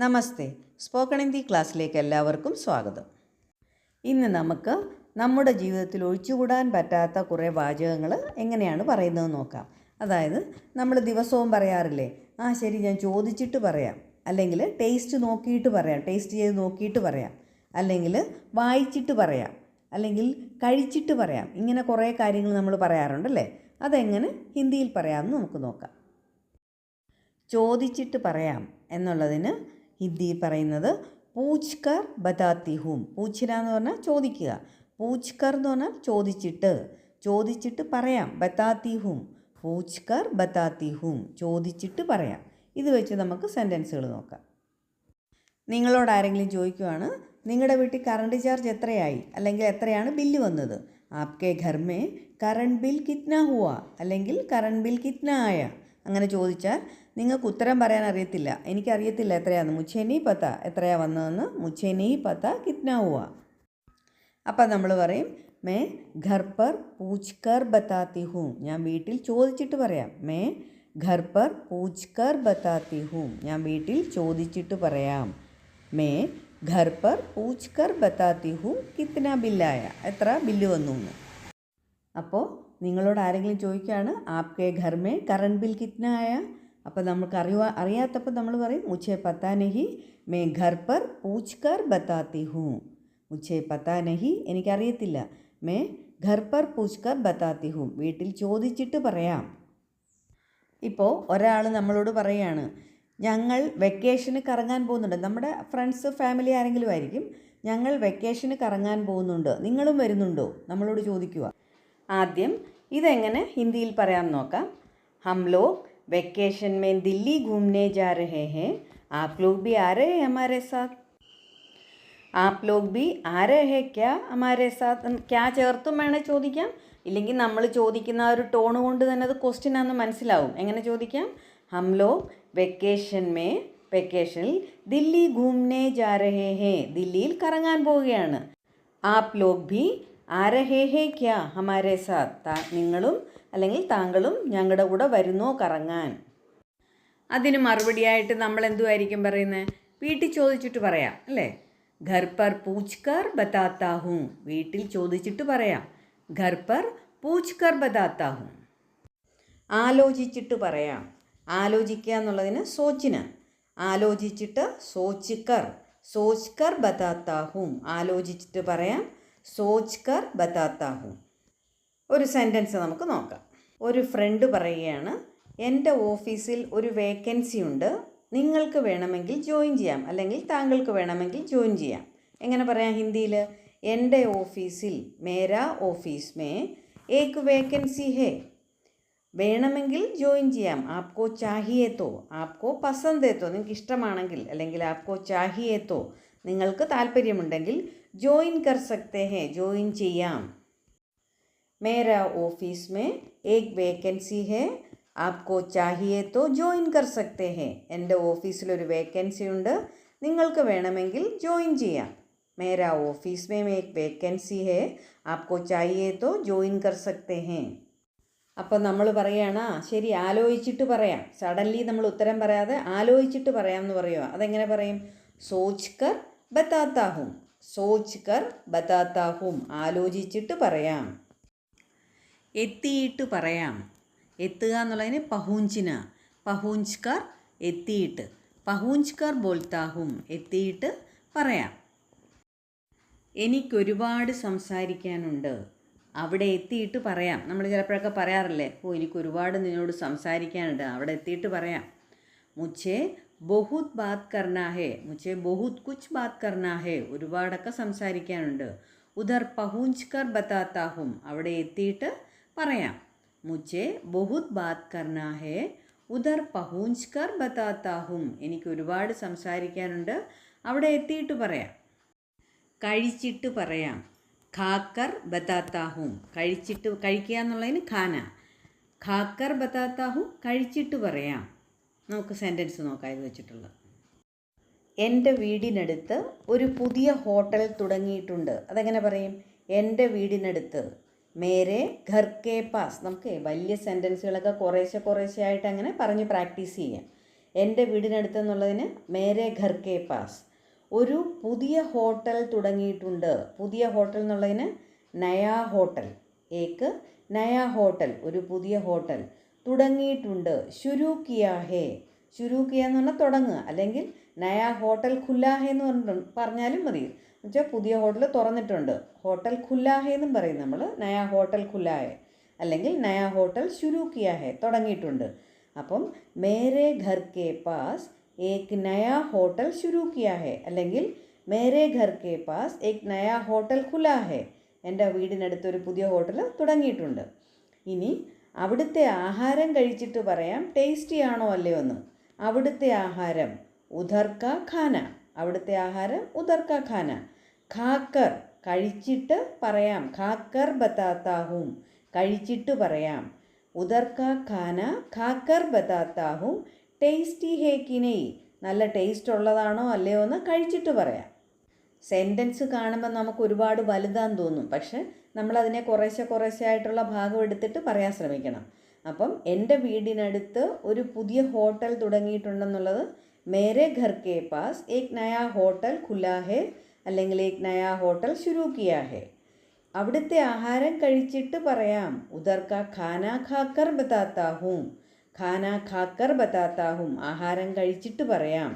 നമസ്തേ. Spoken Hindi ക്ലാസ്സിലേക്ക് എല്ലാവർക്കും സ്വാഗതം. ഇന്ന് നമുക്ക് നമ്മുടെ ജീവിതത്തിൽ ഒഴിച്ചുകൂടാൻ പറ്റാത്ത കുറേ വാചകങ്ങൾ എങ്ങനെയാണ് പറയുന്നത് നോക്കാം. അതായത് നമ്മൾ ദിവസവും പറയാറില്ലേ ആ ശരി ഞാൻ ചോദിച്ചിട്ട് പറയാം. അല്ലെങ്കിൽ ടേസ്റ്റ് നോക്കിയിട്ട് പറയാം ടേസ്റ്റ് ചെയ്ത് നോക്കിയിട്ട് പറയാം. അല്ലെങ്കിൽ വായിച്ചിട്ട് പറയാം. അല്ലെങ്കിൽ കഴിച്ചിട്ട് പറയാം. ഇങ്ങനെ കുറേ കാര്യങ്ങൾ നമ്മൾ പറയാറുണ്ടല്ലേ? അതെങ്ങനെ ഹിന്ദിയിൽ പറയാമെന്ന് നമുക്ക് നോക്കാം. ചോദിച്ചിട്ട് പറയാം എന്നുള്ളതിന് ഹിന്ദിയിൽ പറയുന്നത് പൂച്ച് കർ ബതാത്തി ഹൂം പൂച്ചിര എന്ന് പറഞ്ഞാൽ ചോദിക്കുക. പൂച്ച് കർ എന്ന് പറഞ്ഞാൽ ചോദിച്ചിട്ട്. ചോദിച്ചിട്ട് പറയാം. ബത്താത്തി ഹൂം പൂച്ച് കർ ബത്താത്തി ഹൂം ചോദിച്ചിട്ട് പറയാം. ഇത് വെച്ച് നമുക്ക് സെന്റൻസുകൾ നോക്കാം. നിങ്ങളോട് ആരെങ്കിലും ചോദിക്കുവാണ് നിങ്ങളുടെ വീട്ടിൽ കറണ്ട് ചാർജ് എത്രയായി? അല്ലെങ്കിൽ എത്രയാണ് ബില്ല് വന്നത്? ആപ്കെ ഘർ മേ കറണ്ട് ബിൽ കിത്ന ഹുവ? അല്ലെങ്കിൽ കറണ്ട് ബിൽ കിത്ന ആയ? അങ്ങനെ ചോദിച്ചാൽ നിങ്ങൾക്ക് ഉത്തരം പറയാൻ അറിയത്തില്ല. എനിക്കറിയത്തില്ല എത്രയാണ് മുച്ചേനി പത്ത എത്രയാ വന്നതെന്ന് മുച്ചേനി പത്ത കിത്ന അപ്പം നമ്മൾ പറയും മേ ഘർപ്പർ പർ പൂച്ച് കർ ബത്താത്തി ഹൂം ഞാൻ വീട്ടിൽ ചോദിച്ചിട്ട് പറയാം മേ ഘർപ്പർ പർ പൂച്ച് കർ ബത്താത്തി ഹൂം ഞാൻ വീട്ടിൽ ചോദിച്ചിട്ട് പറയാം മേ ഘർപ്പർ പർ പൂച്ച് കർ ബത്താത്തി ഹൂം കിത്തന ബില്ലായ. എത്ര ബില്ല് വന്നു എന്ന്. അപ്പോൾ നിങ്ങളോട് ആരെങ്കിലും ചോദിക്കുകയാണ് ആപ്കെ ഘർമേ കറണ്ട് ബിൽ കിത്ന ആയ അപ്പോൾ നമുക്ക് അറിയുക അറിയാത്തപ്പോൾ നമ്മൾ പറയും മുച്ചേ പത്താ നഹി മേ ഘർ പർ പൂച്ച് കർ ബത്താത്തി ഹൂ. മുച്ചേ പത്താ നഹി എനിക്കറിയത്തില്ല. മേ ഘർ പർ പൂച്ച് കർ ബത്താത്തി ഹൂം. വീട്ടിൽ ചോദിച്ചിട്ട് പറയാം. ഇപ്പോൾ ഒരാൾ നമ്മളോട് പറയുകയാണ് ഞങ്ങൾ വെക്കേഷന് കറങ്ങാൻ പോകുന്നുണ്ട്. നമ്മുടെ ഫ്രണ്ട്സ് ഫാമിലി ആരെങ്കിലും ആയിരിക്കും ഞങ്ങൾ വെക്കേഷന് കറങ്ങാൻ പോകുന്നുണ്ട്. നിങ്ങളും വരുന്നുണ്ടോ? നമ്മളോട് ചോദിക്കുക ആദ്യം ഇതെങ്ങനെ ഹിന്ദിയിൽ പറയാൻ നോക്കാം. ഹംലോ വെക്കേഷൻ മേ ദില്ലി ഘൂംനെ ജാ രഹേ ഹേ ആപ് ലോക് ബി ആരേ രേ ഹമാരെ സാത്ത് ആപ് ലോക് ബി ആരേ രേ ഹേ ക്യാ അമാരെ സാത്ത് ക്യാ ചേർത്തും വേണേൽ ചോദിക്കാം? ഇല്ലെങ്കിൽ നമ്മൾ ചോദിക്കുന്ന ആ ഒരു ടോൺ കൊണ്ട് തന്നെ അത് ക്വസ്റ്റ്യൻ ആണെന്ന് മനസ്സിലാവും. എങ്ങനെ ചോദിക്കാം? ഹംലോ വെക്കേഷൻ മേ വെക്കേഷനിൽ ദില്ലി ഘൂംനെ ജാ രഹേ ഹേ ദില്ലിയിൽ കറങ്ങാൻ പോവുകയാണ്. ആപ് ലോക് ഭി ആരഹേ ഹേ ക്യാ ഹമാരെ നിങ്ങളും അല്ലെങ്കിൽ താങ്കളും ഞങ്ങളുടെ കൂടെ വരുന്നോ കറങ്ങാൻ. അതിന് മറുപടിയായിട്ട് നമ്മൾ എന്തുമായിരിക്കും പറയുന്നത് വീട്ടിൽ ചോദിച്ചിട്ട് പറയാം അല്ലേ? ഘർ പർ പൂച്ച് കർ ബതാത്താഹും. വീട്ടിൽ ചോദിച്ചിട്ട് പറയാം ഘർ പർ പൂച്ച് കർ ബതാത്താഹും. ആലോചിച്ചിട്ട് പറയാം. ആലോചിക്കുക എന്നുള്ളതിന് സോച്ചിന്. ആലോചിച്ചിട്ട് സോച്ച് കർ സോച്ച് കർ ബതാത്താ ആലോചിച്ചിട്ട് പറയാം സോച്ച് കർ ബത്താത്ത ഹൂം. ഒരു സെന്റൻസ് നമുക്ക് നോക്കാം. ഒരു ഫ്രണ്ട് പറയുകയാണ് എന്റെ ഓഫീസിൽ ഒരു വേക്കൻസി ഉണ്ട്. നിങ്ങൾക്ക് വേണമെങ്കിൽ ജോയിൻ ചെയ്യാം. അല്ലെങ്കിൽ താങ്കൾക്ക് വേണമെങ്കിൽ ജോയിൻ ചെയ്യാം. എങ്ങനെ പറയാം ഹിന്ദിയിൽ? എന്റെ ഓഫീസിൽ മേരാ ഓഫീസ് മേ ഏക്ക് വേക്കൻസി ഹേ. വേണമെങ്കിൽ ജോയിൻ ചെയ്യാം. ആപ്കോ ചാഹിയേത്തോ ആപ്കോ പസന്തേത്തോ നിങ്ങൾക്ക് ഇഷ്ടമാണെങ്കിൽ അല്ലെങ്കിൽ ആപ്കോ ചാഹിയേത്തോ നിങ്ങൾക്ക് താല്പര്യമുണ്ടെങ്കിൽ ജോയിൻ കർ സക്തേ ഹെ ജോയിൻ ചെയ്യാം മേര ഓഫീസ് മേ ഏക് വേക്കൻസി ഹേ ആപ്കോ ചാഹിയേ തോ ജോയിൻ കർ സക്തേ ഹേ എന്റെ ഓഫീസിലൊരു വേക്കൻസി ഉണ്ട് നിങ്ങൾക്ക് വേണമെങ്കിൽ ജോയിൻ ചെയ്യാം. മേരാ ഓഫീസ് മേ ഏക് വേക്കൻസി ഹേ ആപ്കോ ചാഹിയേ തോ ജോയിൻ കർ സക്തേ ഹേ അപ്പോൾ നമ്മൾ പറയുകയാണ് ശരി ആലോചിച്ചിട്ട് പറയാം. സഡൻലി നമ്മൾ ഉത്തരം പറയാതെ ആലോചിച്ചിട്ട് പറയാം എന്ന് പറയുക അതെങ്ങനെ പറയും? സോച്ച് കർ ബത്താത്താഹും. സോച്ച് കർ ബതാത്താഹും ആലോചിച്ചിട്ട് പറയാം. എത്തിയിട്ട് പറയാം. എത്തുക എന്നുള്ളതിന് പഹൂഞ്ചിന. പഹൂഞ്ച് എത്തിയിട്ട്. പഹൂഞ്ച് ബോൽത്താഹും എത്തിയിട്ട് പറയാം. എനിക്കൊരുപാട് സംസാരിക്കാനുണ്ട്. അവിടെ എത്തിയിട്ട് പറയാം. നമ്മൾ ചിലപ്പോഴൊക്കെ പറയാറില്ലേ? ഓ എനിക്ക് ഒരുപാട് നിന്നോട് സംസാരിക്കാനുണ്ട്. അവിടെ എത്തിയിട്ട് പറയാം. മുച്ചേ ബഹുത് ബാത് കർണ മുച്ചേ ബഹുത് കുച്ച് ബാത് കർണ ഒരുപാടൊക്കെ സംസാരിക്കാനുണ്ട്. ഉദർ പഹൂഞ്ച്കർ ബത്താത്താഹും അവിടെ എത്തിയിട്ട് പറയാം. മുച്ചേ ബഹുത് ബാത് കർണ ഉദർ പഹൂഞ്ച്കർ ബത്താത്താഹും എനിക്ക് ഒരുപാട് സംസാരിക്കാനുണ്ട്. അവിടെ എത്തിയിട്ട് പറയാം. കഴിച്ചിട്ട് പറയാം. ഖാക്കർ ബത്താത്താഹും കഴിച്ചിട്ട് കഴിക്കുക എന്നുള്ളതിന് ഖാന. ഖാക്കർ ബത്താത്താഹും കഴിച്ചിട്ട് പറയാം. നമുക്ക് സെന്റൻസ് നോക്കാം ഇത് വെച്ചിട്ടുള്ളത്. എന്റെ വീടിനടുത്ത് ഒരു പുതിയ ഹോട്ടൽ തുടങ്ങിയിട്ടുണ്ട്. അതെങ്ങനെ പറയും? എന്റെ വീടിനടുത്ത്. മേരെ ഘർ കെ പാസ്. നമുക്ക് വലിയ സെന്റൻസുകളൊക്കെ കുറേശ്ശെ കുറേശ്ശെ ആയിട്ട് അങ്ങനെ പറഞ്ഞ് പ്രാക്ടീസ് ചെയ്യാം. എന്റെ വീടിനടുത്ത് എന്നുള്ളതിന് മേരെ ഘർ കെ പാസ്. ഒരു പുതിയ ഹോട്ടൽ തുടങ്ങിയിട്ടുണ്ട്. പുതിയ ഹോട്ടൽ എന്നുള്ളതിന് നയാ ഹോട്ടൽ. ഏക്ക് നയാ ഹോട്ടൽ. ഒരു പുതിയ ഹോട്ടൽ. തുടങ്ങിയിട്ടുണ്ട്. ശുരു കിയാ ഹേ ശുരു എന്ന് പറഞ്ഞാൽ തുടങ്ങുക. അല്ലെങ്കിൽ നയ ഹോട്ടൽ ഖുല്ലാഹെ എന്ന് പറഞ്ഞിട്ടുണ്ട് പറഞ്ഞാലും മതി. എന്നുവെച്ചാൽ പുതിയ ഹോട്ടൽ തുറന്നിട്ടുണ്ട്. ഹോട്ടൽ ഖുല്ലാഹെ എന്നും പറയും നമ്മൾ നയ ഹോട്ടൽ ഖുല്ലാഹെ. അല്ലെങ്കിൽ നയ ഹോട്ടൽ ശുരു കിയാ ഹെ തുടങ്ങിയിട്ടുണ്ട്. അപ്പം മേരെ ഘർ കെ പാസ് ഏക് നയ ഹോട്ടൽ ശുരു കിയാ ഹെ അല്ലെങ്കിൽ മേരെ ഘർ കെ പാസ് ഏക് നയ ഹോട്ടൽ ഖുലാ ഹെ എന്റെ വീടിനടുത്തൊരു പുതിയ ഹോട്ടൽ തുടങ്ങിയിട്ടുണ്ട്. ഇനി അവിടുത്തെ ആഹാരം കഴിച്ചിട്ട് പറയാം ടേസ്റ്റി ആണോ അല്ലയോ എന്ന്. അവിടുത്തെ ആഹാരം ഉദർക്ക ഖാന. അവിടുത്തെ ആഹാരം ഉദർക്ക ഖാന. ഖാക്കർ കഴിച്ചിട്ട് പറയാം ഖാക്കർ ബത്താത്താഹും കഴിച്ചിട്ട് പറയാം ഉദർക്ക ഖാന ഖാക്കർ ബത്താത്താഹും ടേസ്റ്റി ഹേക്കിനെ നല്ല ടേസ്റ്റ് ഉള്ളതാണോ അല്ലയോ എന്ന് കഴിച്ചിട്ട് പറയാം. സെന്റൻസ് കാണുമ്പോൾ നമുക്ക് ഒരുപാട് വലുതാന്ന് തോന്നും. പക്ഷെ നമ്മളതിനെ കുറേശ്ശെ കുറേശ്ശെ ആയിട്ടുള്ള ഭാഗം എടുത്തിട്ട് പറയാൻ ശ്രമിക്കണം. അപ്പം എന്റെ വീടിനടുത്ത് ഒരു പുതിയ ഹോട്ടൽ തുടങ്ങിയിട്ടുണ്ടെന്നുള്ളത് മേരെ ഘർ കെ പാസ് ഏക് നയാ ഹോട്ടൽ ഖുലാഹേ അല്ലെങ്കിൽ ഏക് നയാ ഹോട്ടൽ ശുരു കിയാ ഹെ. അവിടുത്തെ ആഹാരം കഴിച്ചിട്ട് പറയാം ഉദർക്ക ഖാന ഖാക്കർ ബത്താത്താഹും ഖാന ഖാക്കർ ബത്താത്താഹും ആഹാരം കഴിച്ചിട്ട് പറയാം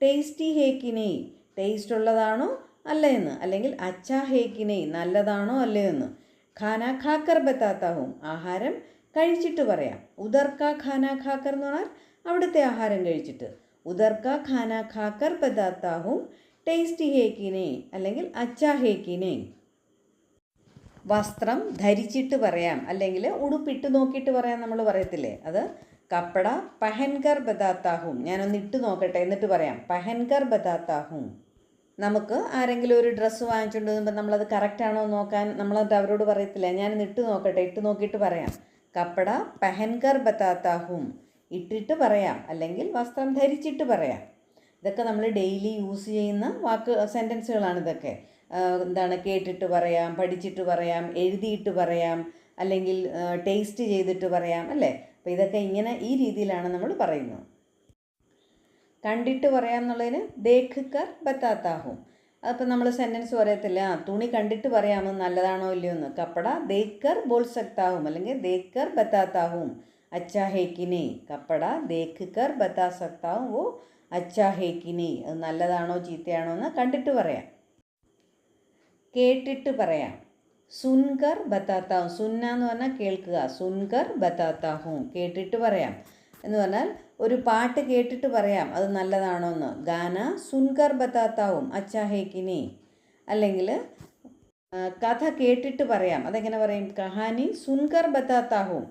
ടേസ്റ്റി ഹേക്കിനെ ടേസ്റ്റ് ഉള്ളതാണോ അല്ല എന്ന് അല്ലെങ്കിൽ അച്ഛാ ഹേക്കിനെ നല്ലതാണോ അല്ലേ എന്ന് ഖാന ഖാക്കർ ബത്താത്താവും ആഹാരം കഴിച്ചിട്ട് പറയാം. ഉദർക്ക ഖാന ഖാക്കർ എന്ന് പറഞ്ഞാൽ അവിടുത്തെ ആഹാരം കഴിച്ചിട്ട്. ഉദർക്ക ഖാന ഖാക്കർ ബത്താത്താവും ടേസ്റ്റി ഹേക്കിനെ അല്ലെങ്കിൽ അച്ഛാ ഹേക്കിനെ വസ്ത്രം ധരിച്ചിട്ട് പറയാം. അല്ലെങ്കിൽ ഉടുപ്പിട്ട് നോക്കിയിട്ട് പറയാം നമ്മൾ പറയത്തില്ലേ? അത് കപ്പട പഹൻകർ ബദാത്താഹും ഞാനൊന്ന് ഇട്ട് നോക്കട്ടെ എന്നിട്ട് പറയാം. പഹൻകർ ബതാത്താഹും നമുക്ക് ആരെങ്കിലും ഒരു ഡ്രസ്സ് വാങ്ങിച്ചുകൊണ്ട് വരുമ്പോൾ നമ്മളത് കറക്റ്റ് ആണോ എന്ന് നോക്കാൻ നമ്മളത് അവരോട് പറയത്തില്ല. ഞാനിന്ന് ഇട്ട് നോക്കട്ടെ ഇട്ട് നോക്കിയിട്ട് പറയാം. കപ്പട പെഹൻകർ ബത്താത്താഹും ഇട്ടിട്ട് പറയാം. അല്ലെങ്കിൽ വസ്ത്രം ധരിച്ചിട്ട് പറയാം. ഇതൊക്കെ നമ്മൾ ഡെയിലി യൂസ് ചെയ്യുന്ന വാക്ക് സെന്റൻസുകളാണ് ഇതൊക്കെ. എന്താണ് കേട്ടിട്ട് പറയാം പഠിച്ചിട്ട് പറയാം എഴുതിയിട്ട് പറയാം അല്ലെങ്കിൽ ടേസ്റ്റ് ചെയ്തിട്ട് പറയാം അല്ലേ? അപ്പോൾ ഇതൊക്കെ ഇങ്ങനെ ഈ രീതിയിലാണ് നമ്മൾ പറയുന്നത്. കണ്ടിട്ട് പറയാം എന്നുള്ളതിന് ദേഖ് കർ ബത്താത്താഹും. അതിപ്പോൾ നമ്മൾ സെന്റൻസ് പറയത്തില്ല? തുണി കണ്ടിട്ട് പറയാമോ? നല്ലതാണോ ഇല്ലയോ എന്ന്. കപ്പട ദേക്കർ ബോൾ സക്താവും അല്ലെങ്കിൽ ദേക്കർ ബത്താത്താവും അച്ഛാ ഹേക്കിനെ കപ്പട ദേഖ് കർ ബത്താ സക്താവും ഓ അച്ഛാ ഹേക്കിനെ അത് നല്ലതാണോ ചീത്തയാണോ എന്ന് കണ്ടിട്ട് പറയാം. കേട്ടിട്ട് പറയാം. സുൻകർ ബത്താത്താവും സുന്ന എന്ന് പറഞ്ഞാൽ കേൾക്കുക. സുൻകർ ബത്താത്താഹും. കേട്ടിട്ട് പറയാം. എന്ന് പറഞ്ഞാൽ ഒരു പാട്ട് കേട്ടിട്ട് പറയാം അത് നല്ലതാണോ എന്ന് ഗാന സുൻകർ ബത്താത്താവും അച്ചാഹേക്കിനി അല്ലെങ്കിൽ കഥ കേട്ടിട്ട് പറയാം അതെങ്ങനെ പറയും? കഹാനി സുൻകർ ബത്താത്താവും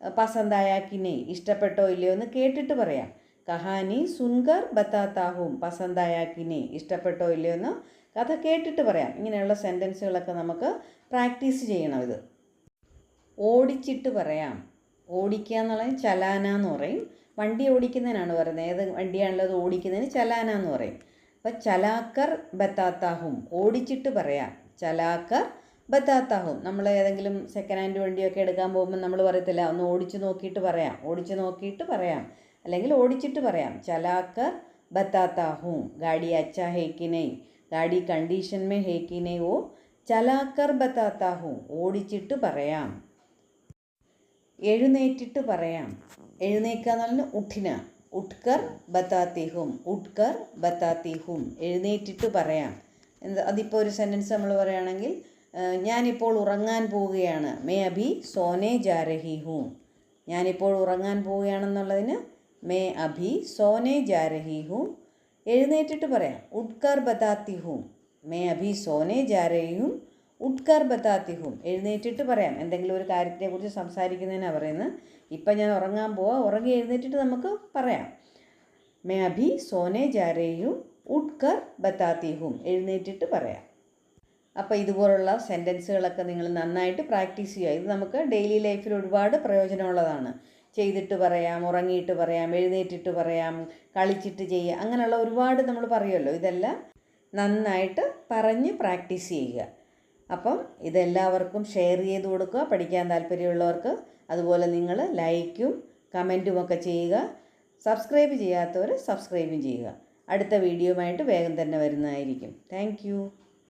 പസന്തായാക്കിനെ ഇഷ്ടപ്പെട്ടോ ഇല്ലയോ എന്ന് കേട്ടിട്ട് പറയാം. കഹാനി സുൻകർ ബത്താത്താവും പസന്തായാക്കിനെ ഇഷ്ടപ്പെട്ടോ ഇല്ലയോ എന്ന് കഥ കേട്ടിട്ട് പറയാം. ഇങ്ങനെയുള്ള സെന്റൻസുകളൊക്കെ നമുക്ക് പ്രാക്ടീസ് ചെയ്യണം ഇത്. ഓടിച്ചിട്ട് പറയാം. ഓടിക്കുക എന്നുള്ളത് ചലാന എന്ന് പറയും. വണ്ടി ഓടിക്കുന്നതിനാണ് പറയുന്നത്. ഏത് വണ്ടിയാണല്ലോ അത് ഓടിക്കുന്നതിന് ചലാന എന്ന് പറയും. അപ്പോൾ ചലാക്കർ ബത്താത്താഹും ഓടിച്ചിട്ട് പറയാം. ചലാക്കർ ബത്താത്താഹും. നമ്മൾ ഏതെങ്കിലും സെക്കൻഡ് ഹാൻഡ് വണ്ടിയൊക്കെ എടുക്കാൻ പോകുമ്പോൾ നമ്മൾ പറയത്തില്ല ഒന്ന് ഓടിച്ച് നോക്കിയിട്ട് പറയാം. ഓടിച്ച് നോക്കിയിട്ട് പറയാം. അല്ലെങ്കിൽ ഓടിച്ചിട്ട് പറയാം. ചലാക്കർ ബത്താത്താഹും ഗാഡി അച്ച ഹേക്കിനെ ഗാഡി കണ്ടീഷൻ മേ ഹേക്കിനെ ഓ ചലാക്കർ ബത്താത്താഹും ഓടിച്ചിട്ട് പറയാം. എഴുന്നേറ്റിട്ട് പറയാം. എഴുന്നേക്കുക എന്ന് പറഞ്ഞാൽ ഉഠിന. ഉട്കർ ബത്താത്തിഹും ഉട്കർ ബത്താത്തിഹും എഴുന്നേറ്റിട്ട് പറയാം. എന്താ അതിപ്പോൾ ഒരു സെന്റൻസ് നമ്മൾ പറയുകയാണെങ്കിൽ ഞാനിപ്പോൾ ഉറങ്ങാൻ പോവുകയാണ്. മേ അഭി സോനെ ജാരഹി ഹൂം ഞാനിപ്പോൾ ഉറങ്ങാൻ പോവുകയാണെന്നുള്ളതിന് മേ അഭി സോനെ ജാരഹി ഹൂം എഴുന്നേറ്റിട്ട് പറയാം. ഉട്കർ ബത്താത്തി ഹൂം മേ അഭി സോനെ ജാരഹി ഉട്കർ ബത്താത്തി ഹൂം എഴുന്നേറ്റിട്ട് പറയാം. എന്തെങ്കിലും ഒരു കാര്യത്തെക്കുറിച്ച് സംസാരിക്കുന്നതിനാണ് പറയുന്നത്. ഇപ്പം ഞാൻ ഉറങ്ങാൻ പോവാം. ഉറങ്ങി എഴുന്നേറ്റിട്ട് നമുക്ക് പറയാം. മേ അഭി സോനെ ജാരേയും ഉട്കർ ബത്താത്തി ഹൂം എഴുന്നേറ്റിട്ട് പറയാം. അപ്പോൾ ഇതുപോലുള്ള സെന്റൻസുകളൊക്കെ നിങ്ങൾ നന്നായിട്ട് പ്രാക്ടീസ് ചെയ്യുക. ഇത് നമുക്ക് ഡെയിലി ലൈഫിൽ ഒരുപാട് പ്രയോജനമുള്ളതാണ്. ചെയ്തിട്ട് പറയാം ഉറങ്ങിയിട്ട് പറയാം എഴുന്നേറ്റിട്ട് പറയാം കളിച്ചിട്ട് ചെയ്യുക. അങ്ങനെയുള്ള ഒരുപാട് നമ്മൾ പറയുമല്ലോ. ഇതെല്ലാം നന്നായിട്ട് പറഞ്ഞ് പ്രാക്ടീസ് ചെയ്യുക. അപ്പം ഇതെല്ലാവർക്കും ഷെയർ ചെയ്ത് കൊടുക്കുക. പഠിക്കാൻ താല്പര്യമുള്ളവർക്ക് അതുപോലെ നിങ്ങൾ ലൈക്കും കമന്റും ഒക്കെ ചെയ്യുക. സബ്സ്ക്രൈബ് ചെയ്യാത്തവർ സബ്സ്ക്രൈബും ചെയ്യുക. അടുത്ത വീഡിയോയുമായിട്ട് വേഗം തന്നെ വരുന്നതായിരിക്കും. താങ്ക്